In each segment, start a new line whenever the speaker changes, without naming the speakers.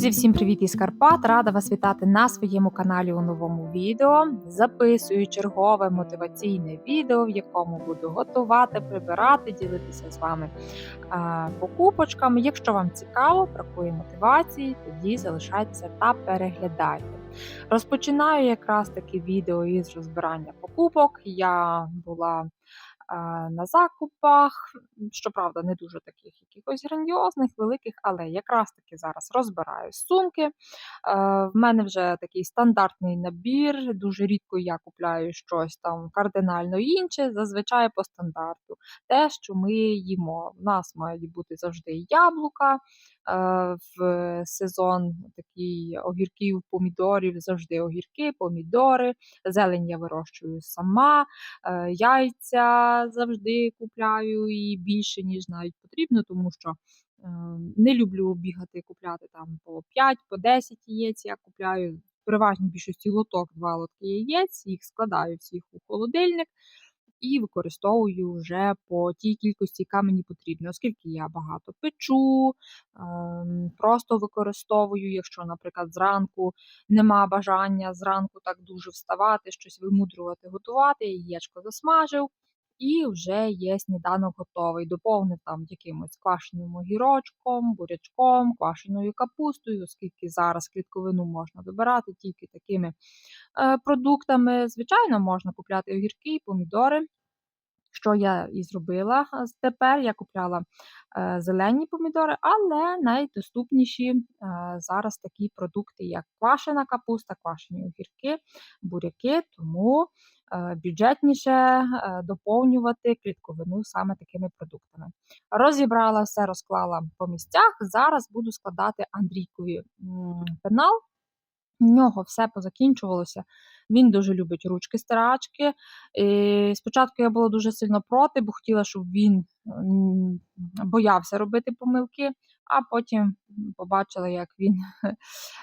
Друзі, всім привіт із Карпат! Рада вас вітати на своєму каналі у новому відео. Записую чергове мотиваційне відео, в якому буду готувати, прибирати, ділитися з вами покупочками. Якщо вам цікаво, бракує мотивації, тоді залишайтеся та переглядайте. Розпочинаю якраз таки відео із розбирання покупок. Я була на закупах. Щоправда, не дуже таких якихось грандіозних, великих, але якраз таки зараз розбираю сумки. Е, в мене вже такий стандартний набір. Дуже рідко я купляю щось там кардинально інше, зазвичай по стандарту. Те, що ми їмо. У нас мають бути завжди яблука. Е, в сезон такий огірків, помідорів, завжди огірки, помідори. Зелень я вирощую сама, е, яйця завжди купляю і більше, ніж навіть потрібно, тому що е, не люблю бігати, купляти там по 5, по 10 яєць. Я купляю в переважній більшості лоток, два лотки яєць, їх складаю всіх у холодильник. І використовую вже по тій кількості, яка мені потрібна, оскільки я багато печу, ем, просто використовую, якщо, наприклад, зранку нема бажання зранку так дуже вставати, щось вимудрювати, готувати, яєчко засмажив, і вже є сніданок готовий. Доповнив там якимось квашеним огірочком, бурячком, квашеною капустою, оскільки зараз клітковину можна добирати тільки такими е, продуктами. Звичайно, можна купляти огірки, помідори. Що я і зробила тепер. Я купляла е, зелені помідори, але найдоступніші е, зараз такі продукти, як квашена капуста, квашені огірки, буряки, тому Е, бюджетніше доповнювати клітковину саме такими продуктами. Розібрала все, розклала по місцях. Зараз буду складати Андрійкові пенал. У нього все позакінчувалося. Він дуже любить ручки-стирачки. Спочатку я була дуже сильно проти, бо хотіла, щоб він боявся робити помилки, а потім побачила, як він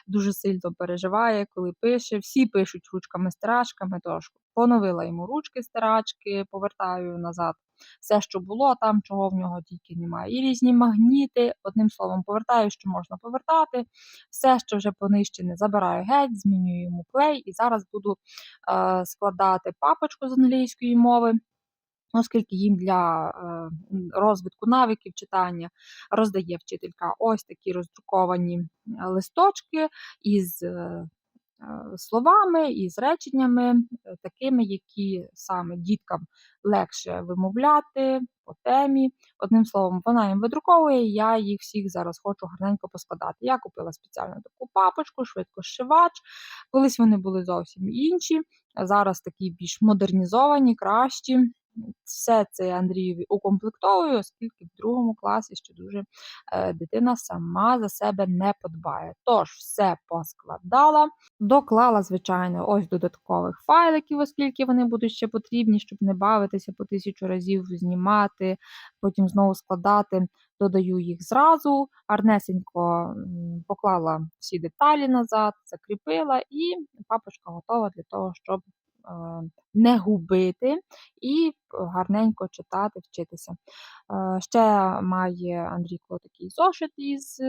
дуже сильно переживає, коли пише. Всі пишуть ручками-стирачками, тож поновила йому ручки-стирачки, повертаю назад все, що було, там чого в нього тільки немає. І різні магніти, одним словом, повертаю, що можна повертати. Все, що вже понищене, забираю геть, змінюю йому клей, і зараз буду е, складати папочку з англійської мови. Оскільки їм для е, розвитку навиків читання роздає вчителька ось такі роздруковані листочки із е, Е, словами і з реченнями, е, такими, які саме діткам легше вимовляти по темі. Одним словом, вона їм видруковує, я їх всіх зараз хочу гарненько поскладати. Я купила спеціально таку папочку, швидко шивач. Колись вони були зовсім інші, зараз такі більш модернізовані, кращі. Все це Андрієві укомплектовую, оскільки в другому класі ще дуже е, дитина сама за себе не подбає. Тож, все поскладала, доклала, звичайно, ось додаткових файликів, оскільки вони будуть ще потрібні, щоб не бавитися по тисячу разів знімати, потім знову складати. Додаю їх зразу, гарнесенько поклала всі деталі назад, закріпила, і папочка готова для того, щоб не губити і гарненько читати, вчитися. Ще має Андрій такий зошит із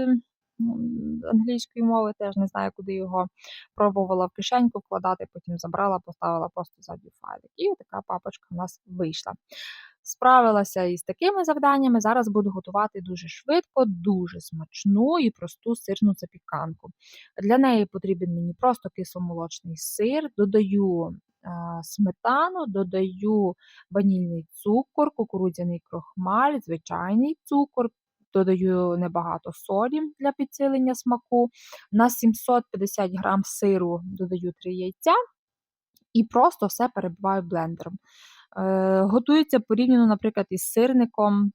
англійської мови, теж не знаю, куди його пробувала в кишеньку вкладати, потім забрала, поставила просто задній файлик. І така папочка у нас вийшла. Справилася із такими завданнями. Зараз буду готувати дуже швидко, дуже смачну і просту сирну запіканку. Для неї потрібен мені просто кисломолочний сир, додаю сметану, додаю ванільний цукор, кукурудзяний крохмаль, звичайний цукор. Додаю небагато солі для підсилення смаку. На 750 грам сиру додаю 3 яйця і просто все перебиваю блендером. Е, готується порівняно, наприклад, із сирником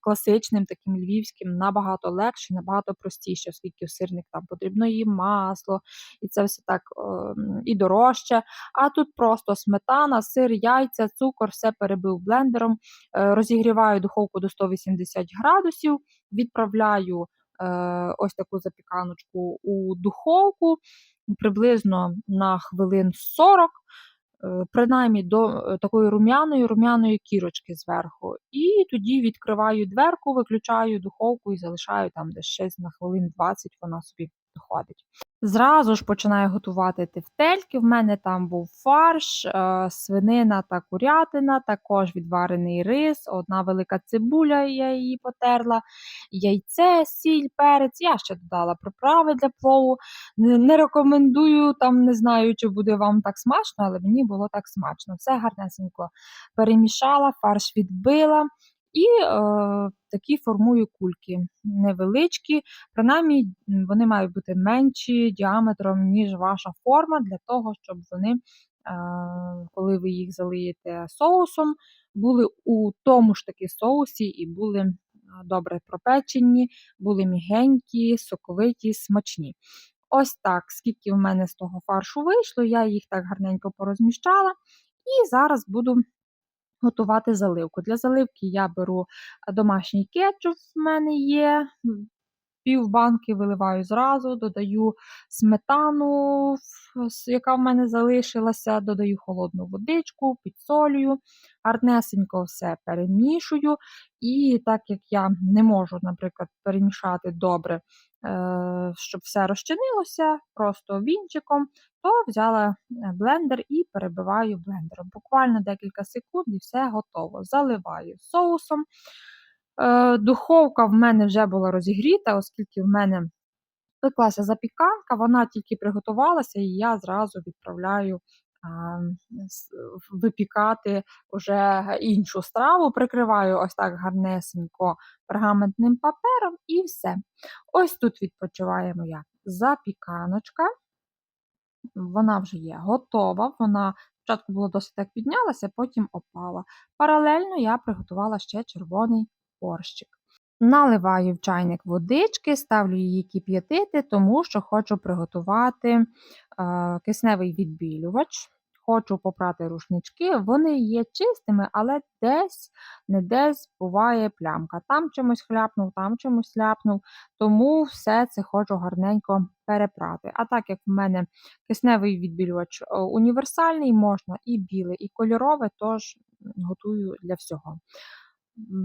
класичним, таким львівським, набагато легше, набагато простіше, оскільки в сирник там потрібно і масло, і це все так і дорожче. А тут просто сметана, сир, яйця, цукор, все перебив блендером, е, розігріваю духовку до 180 градусів, відправляю е, ось таку запіканочку у духовку приблизно на хвилин 40. Е, принаймні до е, такої рум'яної рум'яної кірочки зверху. І тоді відкриваю дверку, виключаю духовку і залишаю там десь ще на хвилин 20 вона собі доходить. Зразу ж починаю готувати тефтельки. В мене там був фарш, е, свинина та курятина, також відварений рис, одна велика цибуля, я її потерла, яйце, сіль, перець. Я ще додала приправи для плову. Не рекомендую, там не знаю, чи буде вам так смачно, але мені було так смачно. Все гарнесенько перемішала, фарш відбила. І е, такі формую кульки невеличкі, принаймні вони мають бути менші діаметром, ніж ваша форма, для того, щоб вони, е, коли ви їх залиєте соусом, були у тому ж таки соусі і були добре пропечені, були мігенькі, соковиті, смачні. Ось так, скільки в мене з того фаршу вийшло, я їх так гарненько порозміщала. І зараз буду готувати заливку. Для заливки я беру домашній кетчуп, в мене є. Пів банки виливаю зразу, додаю сметану, яка в мене залишилася, додаю холодну водичку, підсолюю, гарнесенько все перемішую. І так як я не можу, наприклад, перемішати добре, е, щоб все розчинилося, просто вінчиком, то взяла е, блендер і перебиваю блендером. Буквально декілька секунд і все готово. Заливаю соусом. Е, духовка в мене вже була розігріта, оскільки в мене пеклася запіканка, вона тільки приготувалася, і я зразу відправляю випікати вже іншу страву, прикриваю ось так гарнесенько пергаментним папером і все. Ось тут відпочиває моя запіканочка. Вона вже є готова. Вона спочатку було досить так піднялася, потім опала. Паралельно я приготувала ще червоний борщик. Наливаю в чайник водички, ставлю її кип'ятити, тому що хочу приготувати е, кисневий відбілювач. Хочу попрати рушнички, вони є чистими, але десь не десь буває плямка. Там чимось хляпнув, там чимось ляпнув, тому все це хочу гарненько перепрати. А так як в мене кисневий відбілювач е, універсальний, можна і біле, і кольорове, тож готую для всього.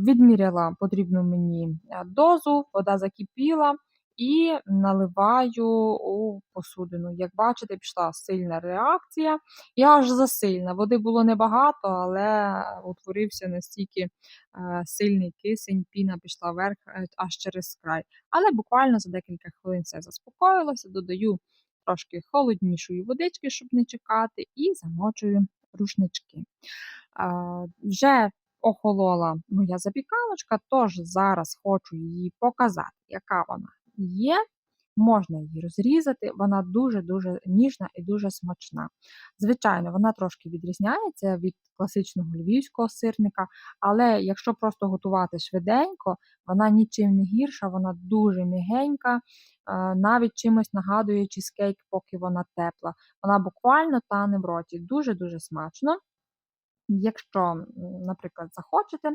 Відміряла потрібну мені е, дозу, вода закипіла і наливаю у посудину. Як бачите, пішла сильна реакція. Я аж засильна. Води було небагато, але утворився настільки е, сильний кисень, піна пішла вверх е, аж через край. Але буквально за декілька хвилин все заспокоїлося, додаю трошки холоднішої водички, щоб не чекати, і замочую рушнички. Вже охолола моя запіканочка, тож зараз хочу її показати, яка вона є. Можна її розрізати, вона дуже-дуже ніжна і дуже смачна. Звичайно, вона трошки відрізняється від класичного львівського сирника, але якщо просто готувати швиденько, вона нічим не гірша, вона дуже мігенька, навіть чимось нагадує чизкейк, поки вона тепла. Вона буквально тане в роті. Дуже-дуже смачно. Якщо, наприклад, захочете,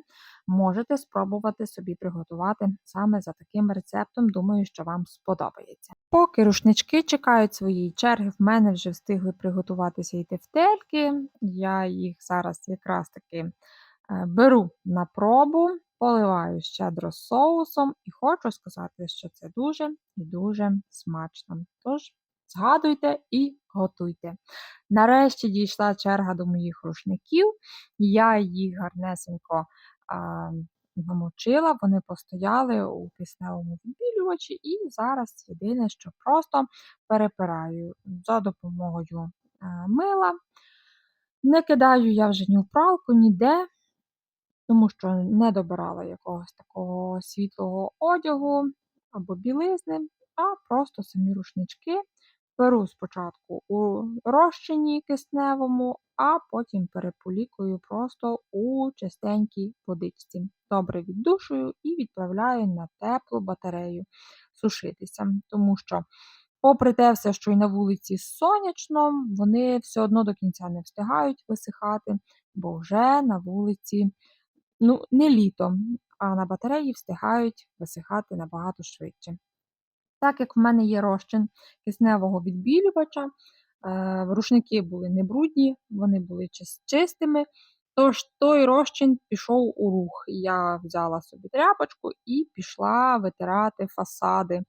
можете спробувати собі приготувати саме за таким рецептом, думаю, що вам сподобається. Поки рушнички чекають своєї черги, в мене вже встигли приготуватися і тефтельки. Я їх зараз якраз таки е, беру на пробу, поливаю щедро соусом і хочу сказати, що це дуже і дуже смачно. Тож, згадуйте і готуйте. Нарешті дійшла черга до моїх рушників, я їх гарнесенько а, намочила, вони постояли у кисневому відбілювачі, і зараз єдине, що просто перепираю за допомогою а, мила. Не кидаю я вже ні в пралку, ніде, тому що не добирала якогось такого світлого одягу або білизни, а просто самі рушнички Беру спочатку у розчині кисневому, а потім переполікую просто у чистенькій водичці. Добре віддушую і відправляю на теплу батарею сушитися. Тому що, попри те, все, що й на вулиці сонячно, вони все одно до кінця не встигають висихати, бо вже на вулиці ну, не літо, а на батареї встигають висихати набагато швидше. Так як в мене є розчин кисневого відбілювача, е, рушники були не брудні, вони були чистими. Тож той розчин пішов у рух. Я взяла собі тряпочку і пішла витирати фасади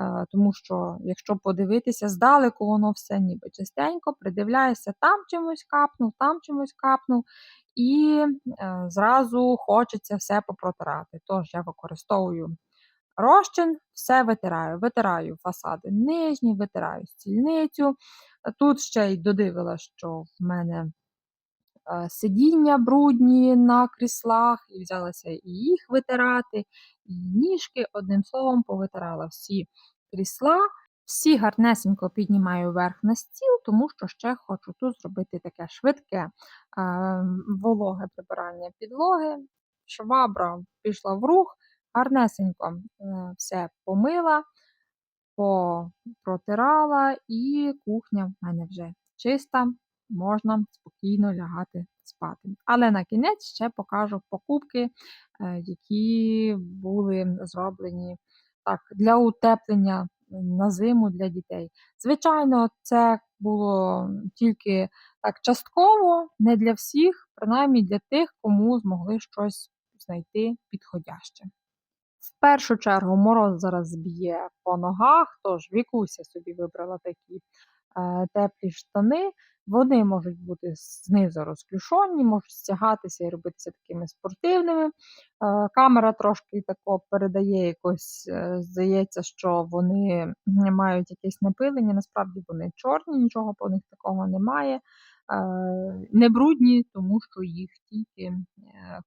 Е, тому що, якщо подивитися здалеку, воно все ніби чистенько, придивляєшся, там чимось капнув, там чимось капнув, і е, зразу хочеться все попротирати. Тож я використовую розчин, все витираю. Витираю фасади нижні, витираю стільницю. Тут ще й додивила, що в мене е, сидіння брудні на кріслах, і взялася і їх витирати, і ніжки, одним словом, повитирала всі крісла. Всі гарнесенько піднімаю вверх на стіл, тому що ще хочу тут зробити таке швидке е, вологе прибирання підлоги. Швабра пішла в рух, гарнесенько е, все помила, попротирала, і кухня в мене вже чиста, можна спокійно лягати спати. Але на кінець ще покажу покупки, е, які були зроблені так, для утеплення на зиму для дітей. Звичайно, це було тільки так частково, не для всіх, принаймні для тих, кому змогли щось знайти підходяще. В першу чергу мороз зараз б'є по ногах, тож Вікуся собі вибрала такі е, теплі штани. Вони можуть бути знизу розклюшонні, можуть стягатися і робитися такими спортивними. Е, камера трошки тако передає якось, е, здається, що вони мають якесь напилення. Насправді вони чорні, нічого по них такого немає. Е, не брудні, тому що їх тільки е,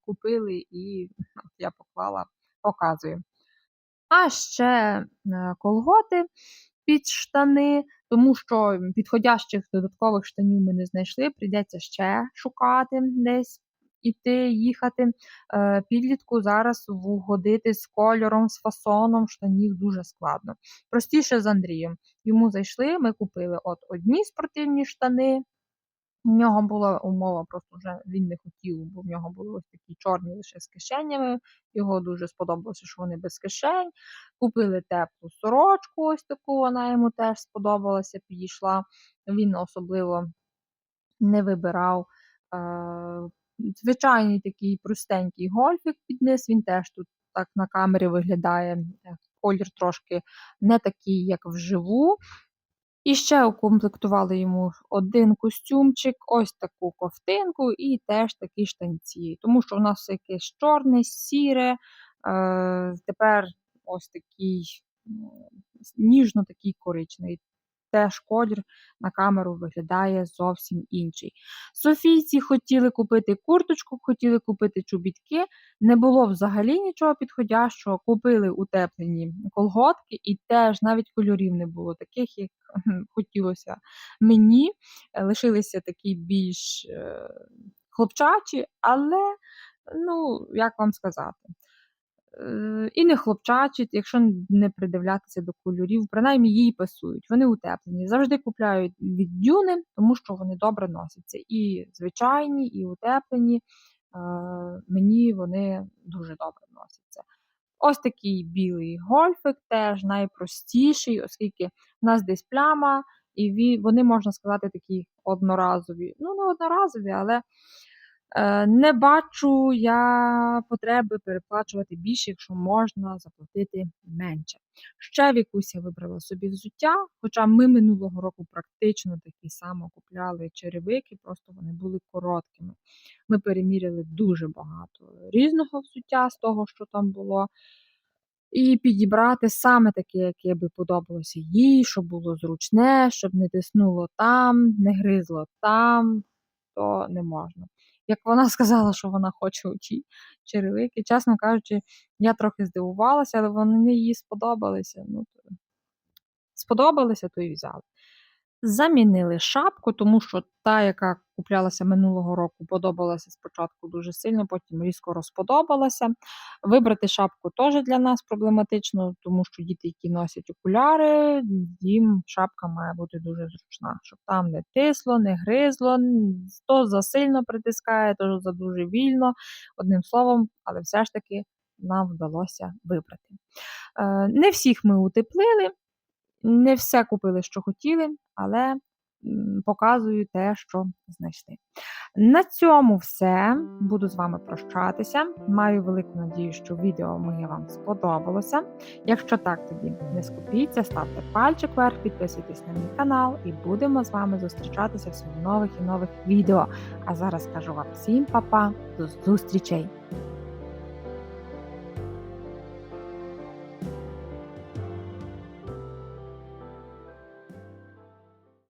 купили і я поклала, показую. А ще е, колготи під штани, тому що підходящих додаткових штанів ми не знайшли, прийдеться ще шукати десь. Іти, їхати. Е, Підлітку зараз вгодити з кольором, з фасоном штанів дуже складно. Простіше з Андрієм. Йому зайшли, ми купили от одні спортивні штани. У нього була умова, просто вже він не хотів, бо в нього були ось такі чорні лише з кишенями. Його дуже сподобалося, що вони без кишень. Купили теплу сорочку, ось таку, вона йому теж сподобалася, підійшла. Він особливо не вибирав. Е, Звичайний такий простенький гольфік під низ, він теж тут так на камері виглядає. е, Колір трошки не такий, як вживу. І ще укомплектували йому один костюмчик, ось таку ковтинку і теж такі штанці. Тому що у нас якесь чорне, сіре, е, тепер ось такий ніжно такий коричневий. Теж колір на камеру виглядає зовсім інший. Софійці хотіли купити курточку, хотіли купити чобітки. Не було взагалі нічого підходящого. Купили утеплені колготки, і теж навіть кольорів не було таких, як хотілося мені. Лишилися такі більш е, хлопчачі, але, ну, як вам сказати, і не хлопчачі, якщо не придивлятися до кольорів, принаймні їй пасують. Вони утеплені. Завжди купляють від дюни, тому що вони добре носяться. І звичайні, і утеплені. Е, Мені вони дуже добре носяться. Ось такий білий гольфик, теж найпростіший, оскільки в нас десь пляма, і вони, можна сказати, такі одноразові. Ну, не одноразові, але Е, не бачу я потреби переплачувати більше, якщо можна заплатити менше. Ще Вікуся вибрала собі взуття, хоча ми минулого року практично такі само купляли черевики, просто вони були короткими. Ми переміряли дуже багато різного взуття з того, що там було. І підібрати саме таке, яке би подобалося їй, щоб було зручне, щоб не тиснуло там, не гризло там, то не можна. Як вона сказала, що вона хоче очі черевики, чесно кажучи, я трохи здивувалася, але вони їй сподобалися. Ну, то... Сподобалися, то і взяли. Замінили шапку, тому що та, яка куплялася минулого року, подобалася спочатку дуже сильно, потім різко розподобалася. Вибрати шапку теж для нас проблематично, тому що діти, які носять окуляри, їм шапка має бути дуже зручна, щоб там не тисло, не гризло, то засильно притискає, то за дуже вільно. Одним словом, але все ж таки нам вдалося вибрати. Е, Не всіх ми утеплили. Не все купили, що хотіли, але показую те, що знайшли. На цьому все. Буду з вами прощатися. Маю велику надію, що відео моє вам сподобалося. Якщо так, тоді не скупіться, ставте пальчик вверх, підписуйтесь на мій канал і будемо з вами зустрічатися в нових і нових відео. А зараз кажу вам всім па-па, до зустрічей!